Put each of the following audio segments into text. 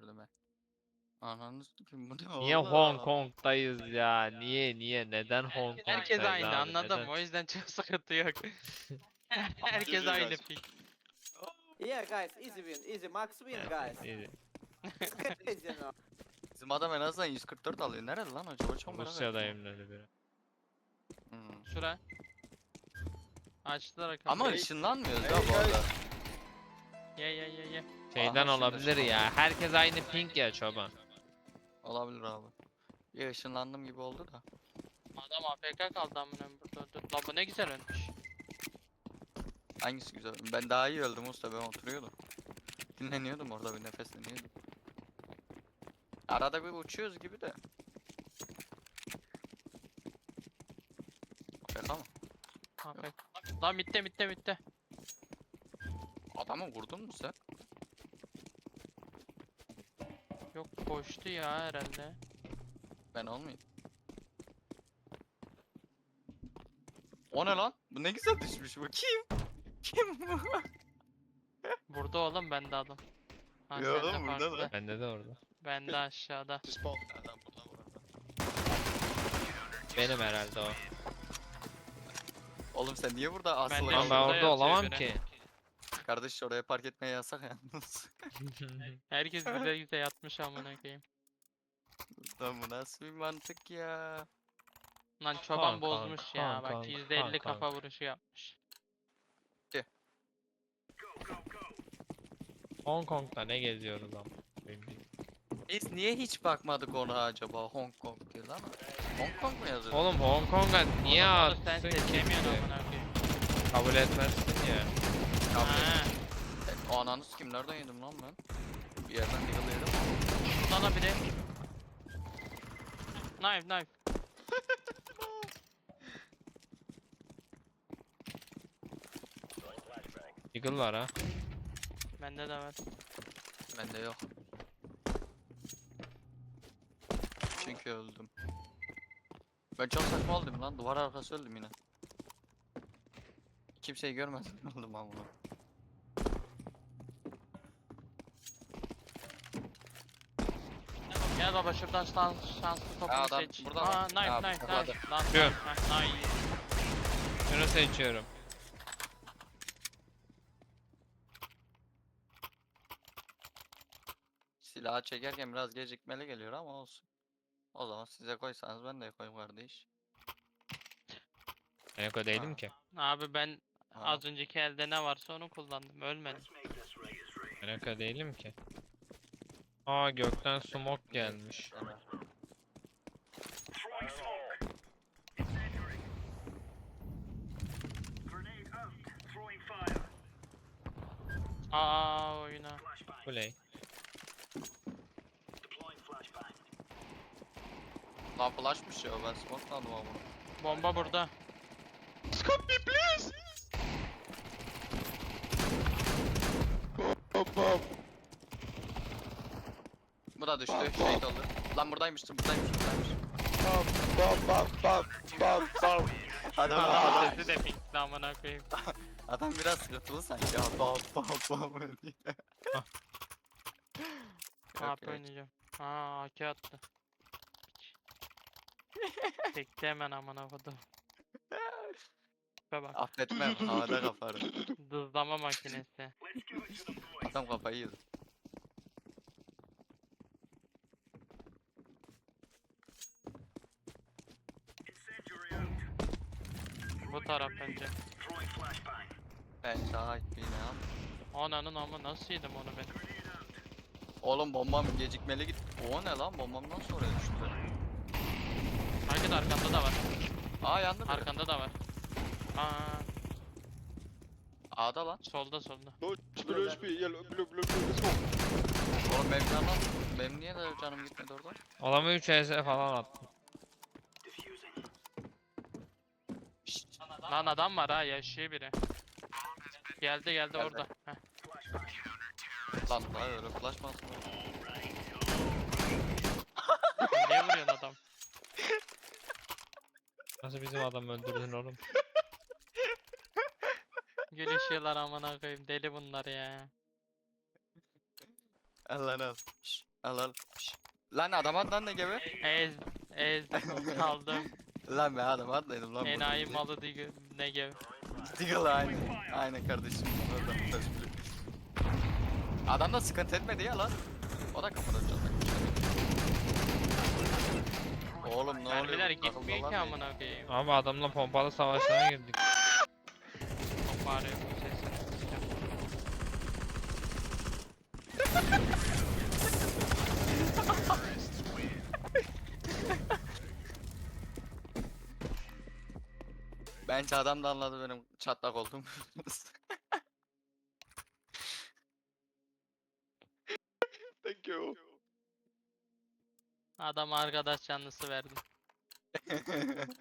gördüm ben. Ananı kim bu ne Niye oğlum? Hong Kong'dayız ya? Niye niye neden Hong Kong'dayız Herkes aynı abi, anladın neden? O yüzden çok sıkıntı yok. Herkes aynı pik. Yeah, guys, easy win, easy max win, guys. iyi. Easy, you know. Bizim adam en azından 144 alıyor. Nerede lan acaba? Çok merak ettim. Rusya'dayım dedi biri. Hmm. Şura. Açtılar Ama kapıyı. ışınlanmıyoruz ya bu arada. Ye ye ye ye. Şeyden Aha, olabilir şimdi. ya. Herkes aynı ping ya çoban. Olabilir abi. Bir ışınlandım gibi oldu da. Adam AFK kaldı amına burada. Dur lan bu ne güzel ölmüş. Hangisi güzel? Ben daha iyi öldüm usta ben oturuyordum. Dinleniyordum orada bir nefesleniyordum. Arada bir uçuyoruz gibi de. Şaka mı? AFK. Lan bitti bitti bitti. Adamı vurdun mu sen? Yok koştu ya herhalde. Ben olmayayım. O ne lan? Bu ne güzel düşmüş bu. Kim? Kim bu? Burada oğlum bende adam. Ha, Yo sende oğlum, burada da. farklı. Bende de orada. Bende aşağıda. Spawn. Benim herhalde o. Oğlum sen niye burada asılı de ben şurada orada yatıyor olamam biri. ki. Kardeş oraya park etmeye yasak yalnız. Herkes bize bize yatmış amına koyayım. Lan bu nasıl bir mantık ya? Lan çoban Kanka, bozmuş ya. kanka, Bak %50 kanka. kafa vuruşu yapmış. Hong Kong'da ne geziyoruz ama. Biz niye hiç bakmadık ona acaba Hong Kong diye lan? Hong Kong mu yazıyor? Oğlum Hong Kong'a niye Oğlum atsın sen ki seçemiyorsun amına koyayım. Kabul etmezsin ya. Kabul Ha. Ananı kim nereden yedim lan ben? Bir yerden deagle yedim. Sana biri. Knife knife. Eagle var ha. Bende de var. Bende yok. Çünkü öldüm. Ben çok saçma oldum lan. Duvar arkası öldüm yine. Kimseyi görmedim öldüm ben bunu. Gel baba şuradan şans, şanslı topunu adam seç. burada Aa lan. knife Ya, knife knife. Lan Şu. knife. Şunu seçiyorum. Silahı çekerken biraz gecikmeli geliyor ama olsun. O zaman size koysanız ben de koyayım kardeş. Ben Eko değilim Ha. ki. Abi ben Ha. az önceki elde ne varsa onu kullandım. Ölmedim. Ben Eko değilim ki. Aa gökten smoke gelmiş. Aa oyuna. Play. Lan flashmış ya ben smoke sandım ama. Bomba burada. Düştü. Şehit oldu. Lan buradaymıştı, buradaymış, buradaymış. Bam bam bam bam bam bam. Adam, Adam sesi de pinkli amına koyayım. adam biraz sıkıntılı sanki. Ya bam bam bam diye. Ah. Yok, oynayacağım. Aa AK attı. Piç. Tekti hemen amına kodum. Tipe bak. Affetmem, havada kaparım. Dızlama makinesi. Adam kafayı yedi. Bu taraf bence. Ben ne am- Ananın ama nasıl yedim onu ben? Oğlum bombam gecikmeli git. O ne lan bombamdan sonra düştü. Hangi arkanda da var. Aa yandı biri. Arkanda da var. Aa A'da lan. solda solda. No, blue HP, yellow, blue, blue, blue, let's go. Oğlum benim canım, benim niye de canım gitmedi orada? Adamı 3 HS falan attım. Lan adam var ha yaşıyor biri. Geldi geldi Geldi. orada. Heh. Lan lan öyle flash mı? Niye vuruyorsun adam? Nasıl bizim adam öldürdün oğlum? Gülüşüyorlar amına koyayım deli bunlar ya. Al lan al. Şş, al al. Şş. Lan adam at lan ne gibi? Ez. Ez. Aldım. Lan be adam atlaydım lan. Enayi malı diye ne gibi. Diggle aynı. Aynen kardeşim. Orada tespit. Adam da sıkıntı etmedi ya lan. O da kafadan çalacak. Oğlum ne oluyor? Mermiler bu gitmiyor ki takılmalar ne? amına koyayım. Abi adamla pompalı savaşına girdik. Çok Bence adam da anladı benim çatlak olduğumu. Thank you. Adam arkadaş canlısı verdim.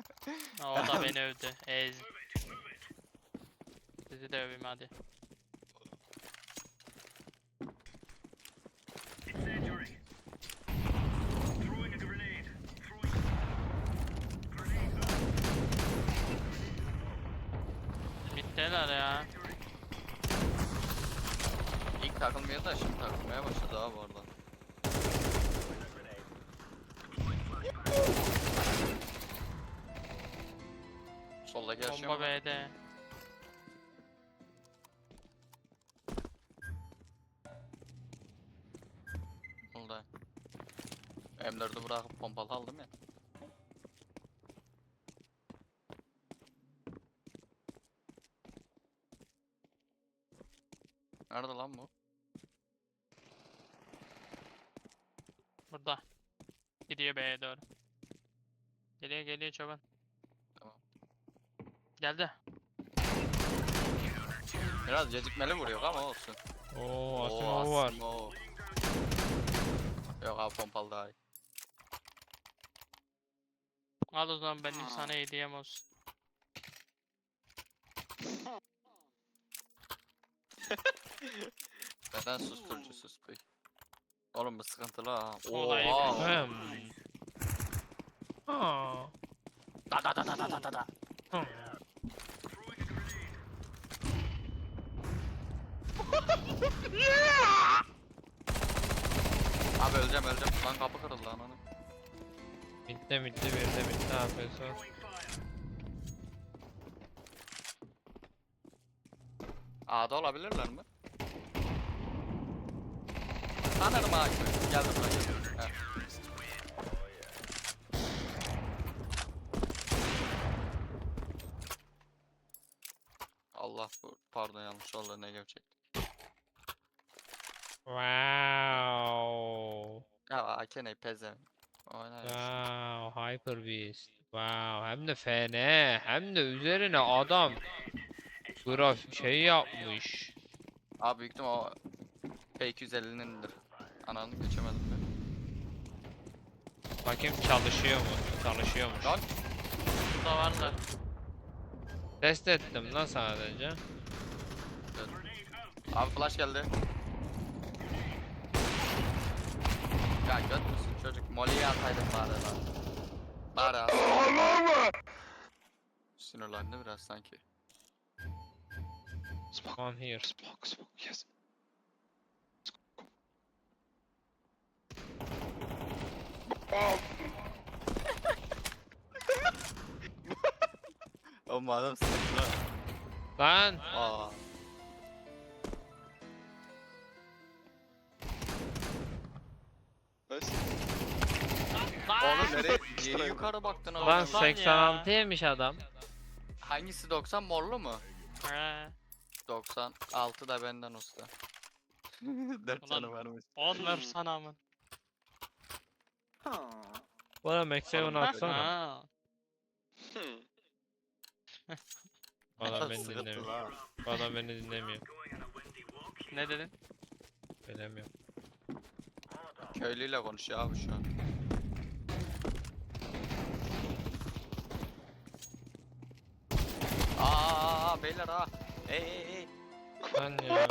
O da beni övdü. Ez. Sizi de öveyim hadi. Bittiler ya. İlk takılmıyor da şimdi takılmaya başladı abi orada. Soldaki yaşıyor Bomba mu? B'de. Solda. M4'ü bırakıp pompalı aldım ya. Nerede lan bu? Burada. Gidiyor B'ye doğru. Geliyor geliyor çoban. Tamam. Geldi. Biraz gecikmeli vuruyor ama olsun. Oo Oo, Asimov var. Asimov. Yok abi pompalı daha iyi. Al o zaman benim sana hediyem olsun. Neden susturucu sus peki? Oğlum bu sıkıntılı ha. Olayı Oha. Hem. Aa. Da da da da da da da da. Hı. Abi öleceğim öleceğim. Lan kapı kırıldı lan onu. Bitti bitti bir de bitti afiyet olsun. A'da olabilirler mi? Sanırım A gibi. Geldim. Evet. Allah pardon yanlış oldu ne gerçek. Wow. Ya Akene peze. Wow, Hyper Beast. Wow, hem de FN, hem de üzerine adam graf şey yapmış. Abi büyük o P250'nindir. Ananı geçemedim ben. Bakayım çalışıyor mu? Çalışıyormuş. Lan Burada varlar. Test ettim lan sadece. abi flash geldi. Ya göt müsün çocuk? Molly'yi ataydın bari lan. Bari at. Sinirlendi biraz sanki. On here. smoke, smoke, yes. Oğlum adam sıkıntı Lan Aa. Oğlum nereye, niye tane yukarı baktın oğlum? lan Lan ya. 86 yemiş adam. Hangisi 90 morlu mu? He. 96 da benden usta. 4 Ulan- canı varmış. On ver sana amın. Max 7 Oğlum, atsana. Ha. Bu adam beni Sıkıntı dinlemiyor. lan. Bu adam beni dinlemiyor. Ne dedin? Bilemiyorum. Köylüyle konuşuyor abi şu an. Aa beyler ha. Ey ey ey. Lan ya.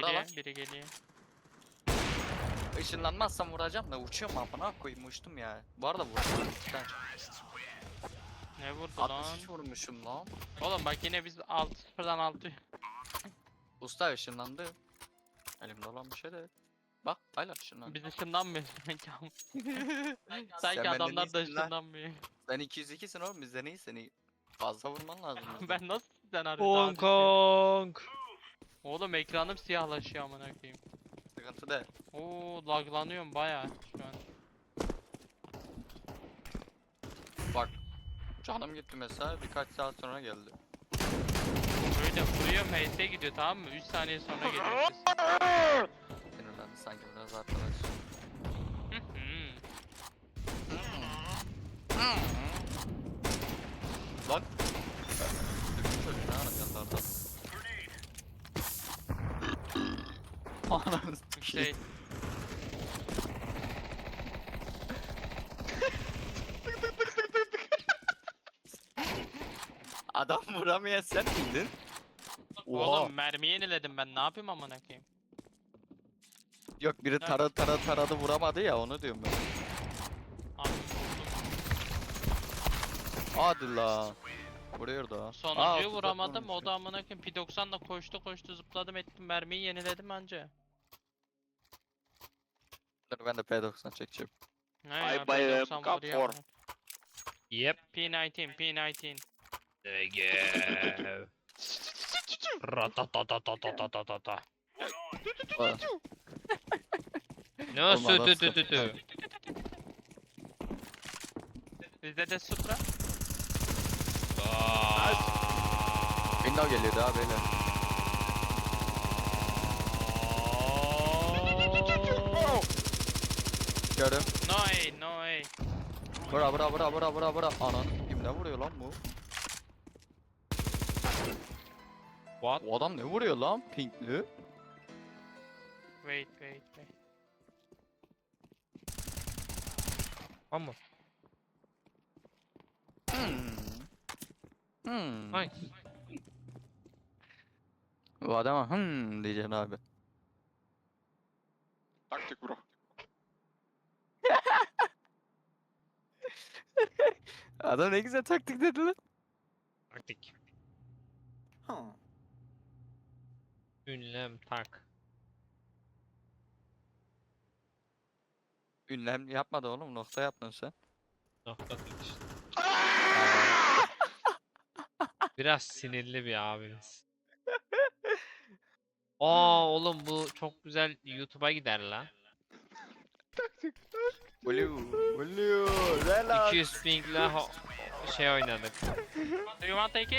Geliyor, lan. biri geliyor. Işınlanmazsam vuracağım da uçuyorum amına koyayım uçtum ya. Bu arada vurdum. İki Ne vurdu 63 lan? vurmuşum lan. Oğlum bak yine biz 6 sıfırdan 6 Usta ışınlandı. Elimde olan bir şey de. Bak hala ışınlandı. Biz ışınlanmıyoruz sanki ama. Sen Sanki benden adamlar da iyisin lan. ışınlanmıyor. Sen 202'sin oğlum bizden iyi seni fazla vurman lazım. bizden. ben nasıl sizden harbi Hong daha düşüyorum? Kong. Oğlum ekranım siyahlaşıyor amına koyayım. Sıkıntı değil. Oo laglanıyorum baya şu an. Bak canım gitti mesela birkaç saat sonra geldi. Böyle vuruyorum HS gidiyor tamam mı? 3 saniye sonra geliyor. Sinirlendi sanki biraz arkadaş. Hı hı. Lan. Döküm çocuk ne anam yanlarda. Ananı sikeyim. şey Adam vuramayan sen miydin? Oha. Oğlum mermi yeniledim ben ne yapayım amına koyayım. Yok biri tara tara taradı vuramadı ya onu diyorum ben. Abi vurdum. Hadi la. Vuruyor da. Sonuncuyu vuramadım o da amına koyayım P90'la koştu koştu zıpladım ettim mermiyi yeniledim anca. Dur ben de P90 çekeceğim. Ne Ay ya bayım, P90 kap vuruyor for. amına. Yep. P19 P19. There you go. Ratatatatatatatata. Aa, Ne Oğlum adam su tü tü tü tü. Bizde de Supra. Window geliyor daha böyle. Gördüm. No way no way. Bura bura bura bura bura bura. Anan kim ne vuruyor lan bu? What? O adam ne vuruyor lan? Pinkli. Wait wait wait. Ama. Hmm. Hmm. Nice. Bu adama hmm diyeceksin abi. Taktik bro. Adam ne güzel taktik dedi lan. Taktik. Huh. Ünlem tak. Ünlem yapmadı oğlum nokta yaptın sen. Nokta tak işte. Biraz sinirli bir abimiz. Aa oğlum bu çok güzel YouTube'a gider la. Blue. Blue. Relax. 200 pingle şey oynadık. Do you want AK?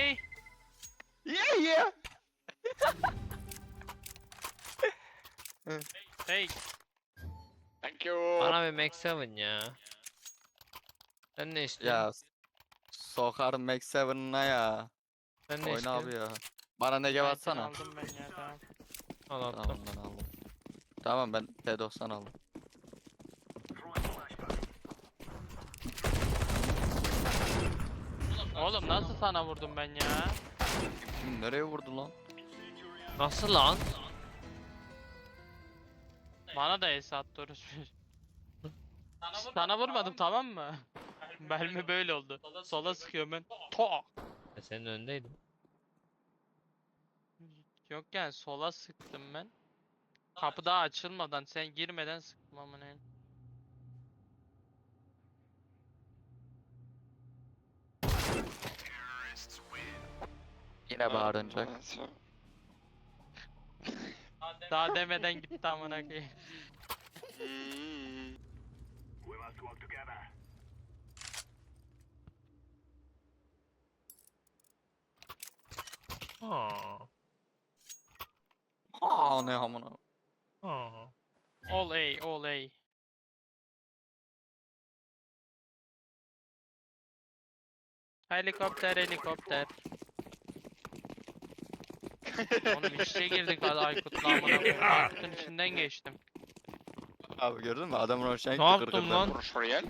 Yeah yeah. Hey. Thank you. Bana bir Max 7 ya. Sen ne istiyorsun? Ya sokarım Max 7'ına ya. Sen ne Oyna abi ya. Bana ne atsana. Aldım ben ya tamam. Al attım. Tamam ben aldım. Tamam ben P90 aldım. Oğlum nasıl sana vurdum ben ya? Kim nereye vurdu lan? Nasıl lan? Bana da es attı orası. Sana vurmadım tamam mı? Mermi böyle oldu. Sola sıkıyorum ben. To. Ben senin önündeydim. Yok yani sola sıktım ben. Kapı daha açılmadan sen girmeden sıktım amına. Yine bağırınacak. Daha demeden gitti amına koyayım. Aa. Aa ne amına. Aa. All A, all A. Helikopter, helikopter. Oğlum içe girdik hadi Aykut'la amına koyayım. Aykut'un içinden geçtim. Abi gördün mü? Adamın hoşuna gitti Ne yaptım kırkırdan. lan? Vuruş real.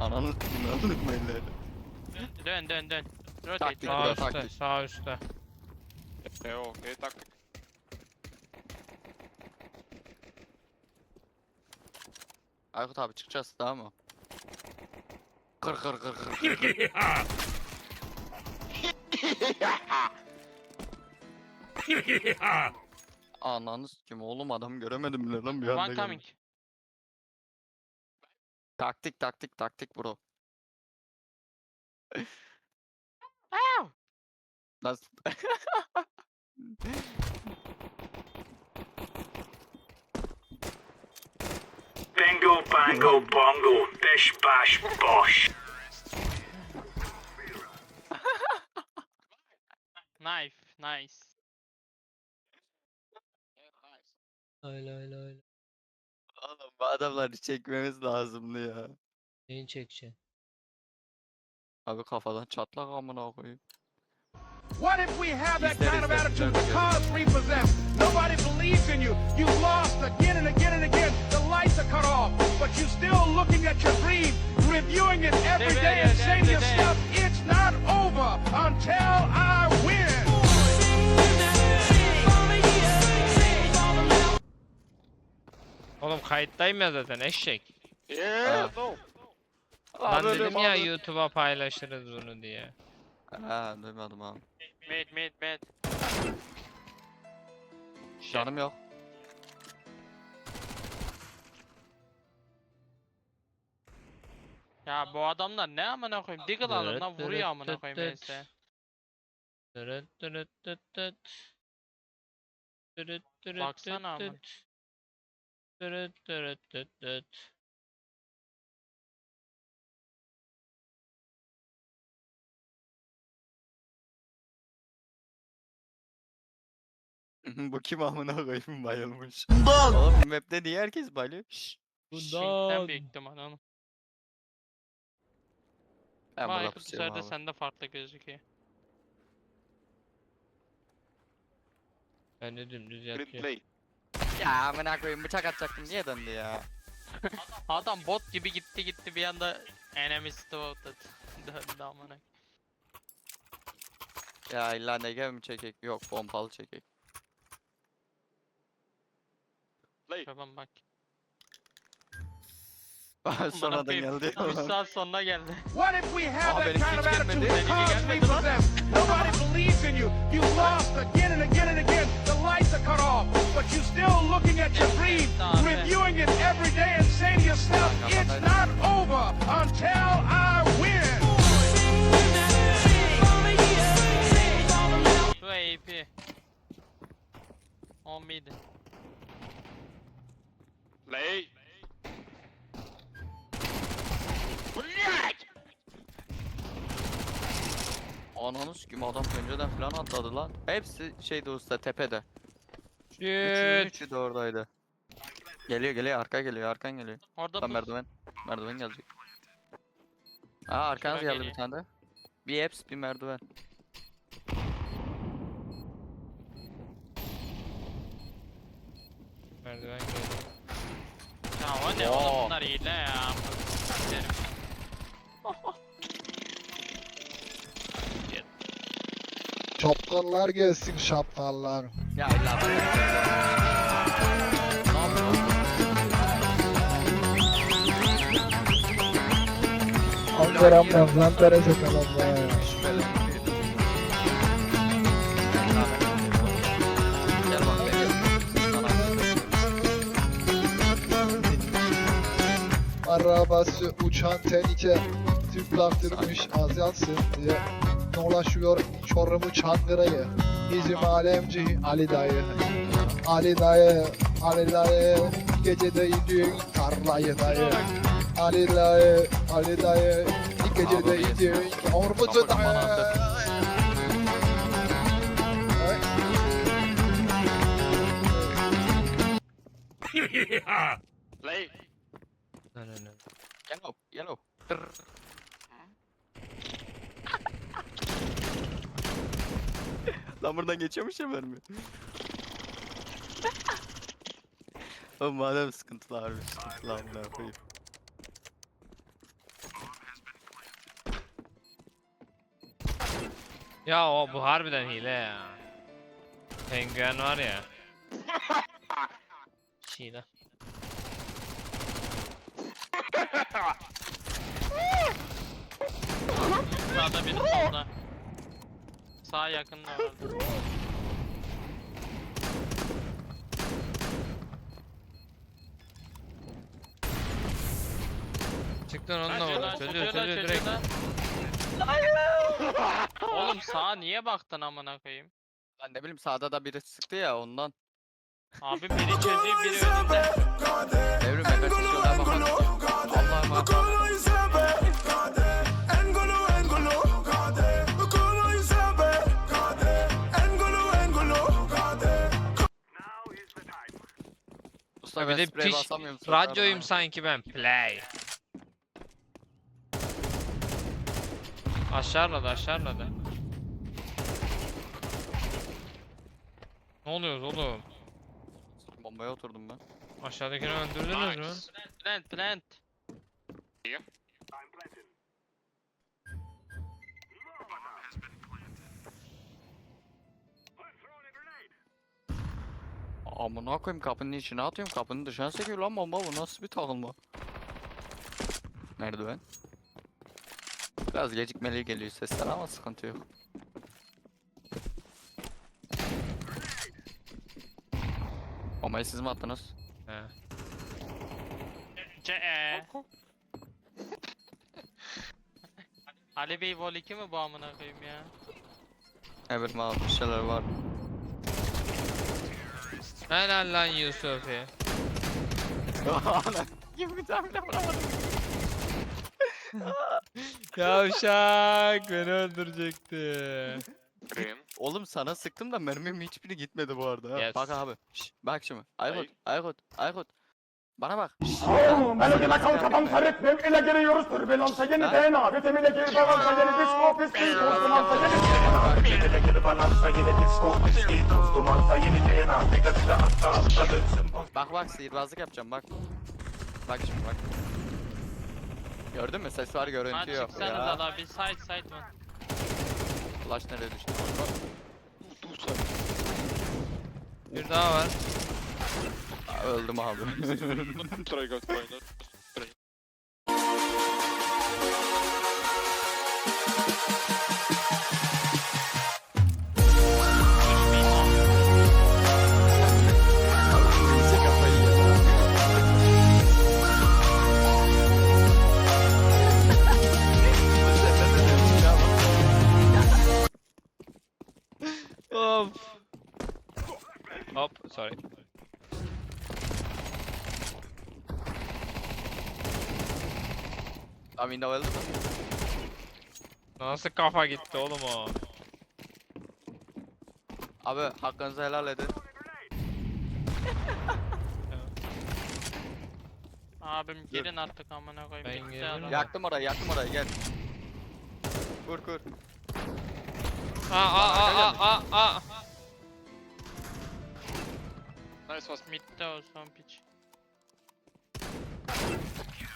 Ananı s***ın elleri. Dön dön dön. Rotate. Taktik Sağ bro, üstte, taktik. sağ üstte. E okey taktik. Aykut abi çıkacağız tamam mı? Kır kır kır kır kır. Ananı kim oğlum adam göremedim bile lan bir anda One geldi. coming. Taktik taktik taktik bro. Ow! Nasıl? Bingo, bango, bongo, bish, bash, bosh. Nice. Öyle öyle öyle. Oğlum bu adamları çekmemiz lazımdı ya. Neyi çekeceksin? Abi kafadan çatlak amına koyayım. What if we have that İsteriz kind of de attitude? güzel The bir cause repossessed. Nobody believes in you. You've lost again and again and again. The lights are cut off, but you're still looking at your dream, reviewing it every day and saying to yourself, it's not over until I win. Oğlum kayıttayım ya zaten eşek. Yeah, no. Abi, dedim ya. YouTube'a paylaşırız bunu diye. Ha duymadım abi. Mid mid mid. Canım yok. Ya bu adamlar ne amına koyayım? Diggle alın lan vuruyor amına koyayım neyse. Baksana amına. bu kim amına koyayım bayılmış. Oğlum bu map'te niye herkes bayılıyor? Şşş. Şimdiden Bundan. büyük ihtimal onu. Ben Ama burada aykırı pusuyorum dışarıda abi. sende farklı gözüküyor. Ben de dümdüz yatıyor. play. Ya amına koyayım bıçak atacaktım niye döndü ya? Adam bot gibi gitti gitti bir anda enemy spotted. Döndü amına. Ya illa nege mi çekek? Yok pompalı çekek. Şaban bak. Sonra da koyayım, geldi. 3 saat sonra geldi. What if we have Aa, that benimki kind of hiç attitude? gelmedi. The Benimki cause gelmedi lan. repossessed. Nobody believes in you. You lost again and again and again. Are cut off, but you're still looking at your dream, reviewing it every day and saying to yourself, it's not over until I win. Şu AP. 10 miydi? Play. Ananı sikim adam pencereden falan atladı lan. Hepsi şeyde usta tepede. Üçü, Shit. üçü de oradaydı. Geliyor geliyor arka geliyor arkan geliyor. Orada bu merdiven. Merdiven gelecek. Aa arkanız Şura geldi bir geliyor. tane de. Bir hepsi bir merdiven. Merdiven geliyor. Ya o ne Oo. oğlum bunlar hile ya. Şapkallar gelsin şapkallar. Ya bak. Andıramıyorum lan terese kalan Arabası uçan tehlike. Tüp laktırmış az yansın diye. Dolaşıyor Çorum'u Çankırı'yı. Bizim alemci Ali dayı. Ali dayı, Ali dayı. Gecede yediğin tarlayı dayı. Ali dayı, Ali dayı. Ormuzu Kafadan bana dayı. Play. Lan lan lan. Yellow, yellow. Lan buradan geçiyormuş ya mermi. Oğlum madem sıkıntılı harbi sıkıntılı amına koyayım. Ya o bu harbiden hile ya. Penguen var ya. Şila. Sağda biri solda. Sağ yakında vardı. Çıktın onunla oğlum. Çözüyor çözüyor direkt. Oğlum sağa niye baktın amına koyayım? Ben ne bileyim sağda da biri sıktı ya ondan. Abi biri çözüyor biri önünde. Devrim Mehmet Allah'ım Usta bir de sprey piş basamıyorum. bu sefer radyoyum sanki ben. Play. Aşağıladı aşağıladı. Ne oluyor oğlum? Bombaya oturdum ben. Aşağıdakini öldürdünüz mü? Plant plant. Amına koyayım kapının içine atıyorum kapının dışına sekiyor lan bomba bu nasıl bir takılma? Merdiven. Biraz gecikmeli geliyor sesler ama sıkıntı yok. Bombayı siz mi attınız? He. Ce e. Ali Bey Vol 2 mi bu amına koyayım ya? Evet bir şeyler var. Helal lan Yusufi. Tane bile vuramadım. Yavşak beni öldürecekti. Oğlum sana sıktım da mermim hiçbiri gitmedi bu arada. ha. Yes. Bak abi. Şş, bak şimdi. Aykut, Aykut, Aykut. Bana bak. Şş, Melodi nakal kafam sarık mevkile giriyoruz türbülansa yeni DNA Vitamine gir balansa yeni disco pisti Tostumansa yeni Vitamine gir balansa yeni disco pisti Tostumansa yeni DNA Bir de bir de hatta atladırsın Bak bak sihirbazlık yapacağım bak. Bak şimdi bak. Gördün mü? Ses var Lan görüntü yok. çıksanıza Ya. da bir side side var. Flash nereye düştü? Bir daha var. Aa, Öldüm abi. İyice Tam window öldü mü? Nasıl kafa gitti oğlum o? Abi hakkınızı helal edin. Abim girin artık amına koyayım. Ben bitti girdim adam. ya. Yaktım orayı, yaktım orayı gel. Kur kur. Aa aa aa aa aa. Mid'de o son piç.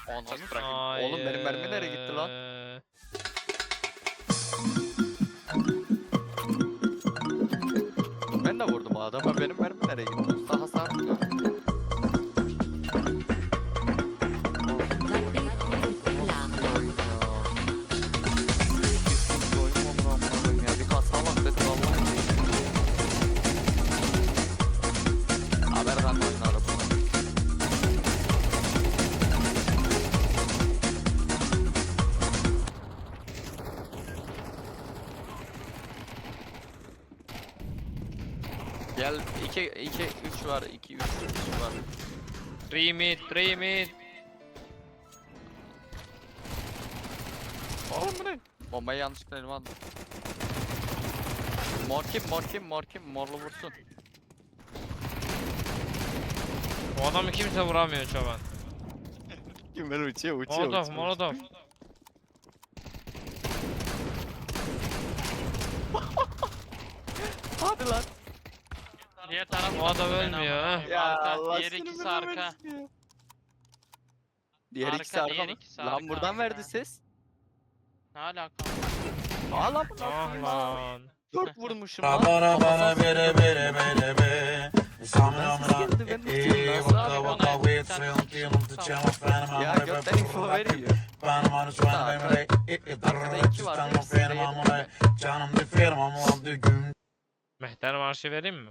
Ananı Oğlum benim mermi nereye gitti lan? Ben de vurdum adama. Benim mermi nereye gitti? Mid, three mid. Oğlum bu ne? Bombayı yanlışlıkla elime aldım. Mor kim mor kim mor kim morlu vursun. Bu adamı kimse vuramıyor çoban. Kim ben uçuyor uçuyor Molotov, molotov. Hadi lan. Diğer taraf Bu adam ölmüyor, ha. koyayım. Arka, diğer ikisi arka. Diğer Arka, ikisi arka diğer mı? ikisi Lan arka, buradan verdi arka. ses. Ne alaka? Aa lan Ah lan? Dört vurmuşum lan. Bana bana bere bere bere be Vaka vaka wait Ya info veriyor. Şu an memre Canım de film amore gün Mehter marşı vereyim mi?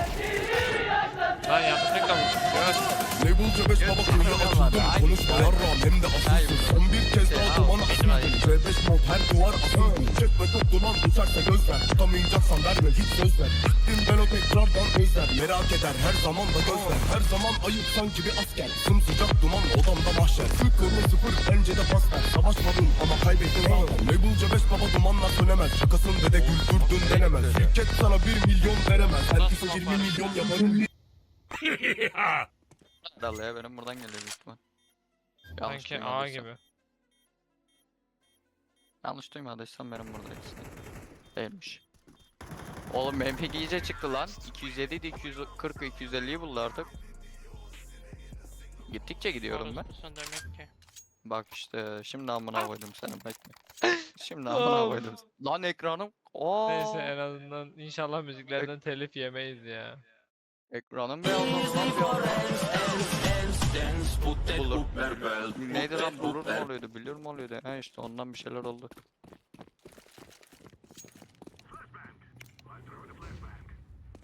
Göz. Labelce beş baba kuyuya açıldım? Konuşma yarrağım hem de asılsın. Son bir kez daha dumana asıldım C5 mod her duvar asıldım Çekme çok duman uçarsa göz ver. Tutamayacaksan verme hiç söz ver. Gittim ben o tekrardan özler Merak eder her zaman da gözler Her zaman ayıp sanki bir asker. Sımsıcak duman odamda mahşer. Yolu sıfır bence de pas ver. Savaşmadın ama kaybettin zaten. Labelce beş baba dumanlar sönemez. Şakasın dede güldürdün denemez. Şirket sana bir milyon veremez. Herkese 20 milyon yaparım Dalı ya benim buradan geliyor büyük ihtimal. Yanlış Sanki A duymadıysam. gibi. Yanlış duymadıysam benim buradayız. Değilmiş. Oğlum MPG iyice çıktı lan. 207 idi 240 250'yi buldu artık. Gittikçe gidiyorum ben. Orospusun demek ki. Bak işte şimdi amına koydum seni bekle. Şimdi amına koydum. Lan ekranım. Oo. Neyse en azından inşallah müziklerden telif yemeyiz ya. Lan bir anda. Bulur. Neydi lan bulur mu oluyordu biliyor mu oluyordu? Ha işte ondan bir şeyler oldu.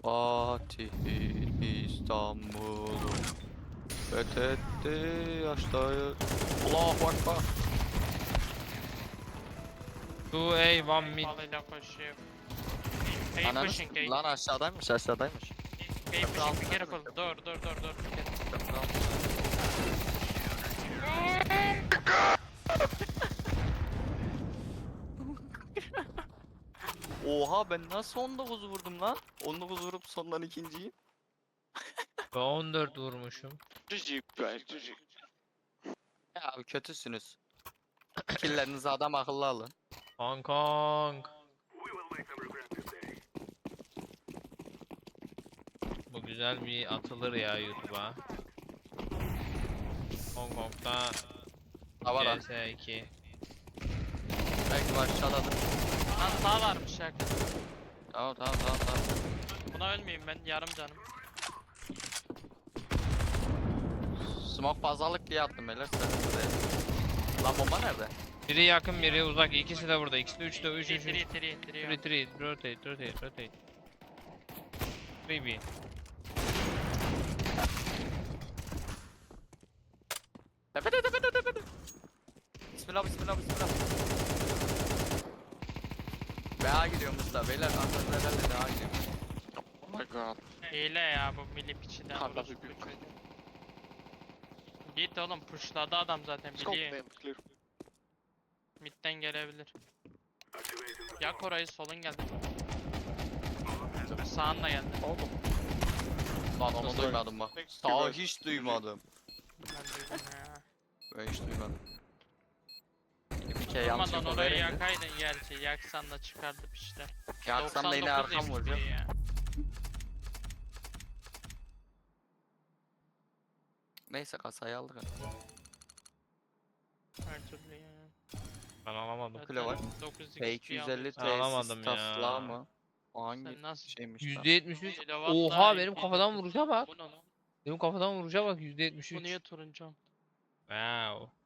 Fatih İstanbul'u fethetti yaştayı. Allahu Ekber. 2A 1 mid. Balıyla koşuyor. Hey Ananı pushing, s- lan aşağıdaymış aşağıdaymış. Hey pushing, be careful. Be careful. Oha ben nasıl 19 vurdum lan? 19 vurup sondan ikinciyim. Ben 14 vurmuşum. GG guys, GG. Ya abi kötüsünüz. Killerinizi adam akıllı alın. Hong Kong. Güzel bir atılır ya YouTube'a. Hong Kong'da Havara. CS2. Belki başladı. Lan sağ varmış ya. Tamam tamam tamam tamam. Buna ölmeyeyim ben yarım canım. Smoke fazlalık diye attım beyler sen de. Lan bomba nerede? Biri yakın biri uzak ikisi de burada ikisi de 3 de 3 3 Tiri 3 tiri tiri. 3 3 rotate rotate rotate 3 B Tepede tepede tepede. Bismillah bismillah bismillah. Be A gidiyor Mustafa beyler herhalde de A gidiyor. Oh my god. Hile ya bu milip içinden. Bir büyük. Git oğlum pushladı adam zaten biliyor. Midden gelebilir. Yak orayı solun geldi. Sağın da geldi. Oğlum. Lan onu duymadım bak. Guys. hiç duymadım. Ben duydum ya. Ben hiç duymadım. Kere yanlış Durmadan orayı de. yakaydın gerçi. Yaksan da çıkardık işte. Yaksam da yine 99 arkam vuracağım. ya. Neyse kasayı aldık. Her türlü ya. Ben alamadım. Kule var. 9 P250 Ben alamadım ya. tasla mı? O hangi Sen nasıl- şeymiş lan? %73 Hele vallahi Oha benim kafadan vuruşa bak. Bu ne lan? Benim kafadan vuruşa bak Bu %73 niye turuncu? Wow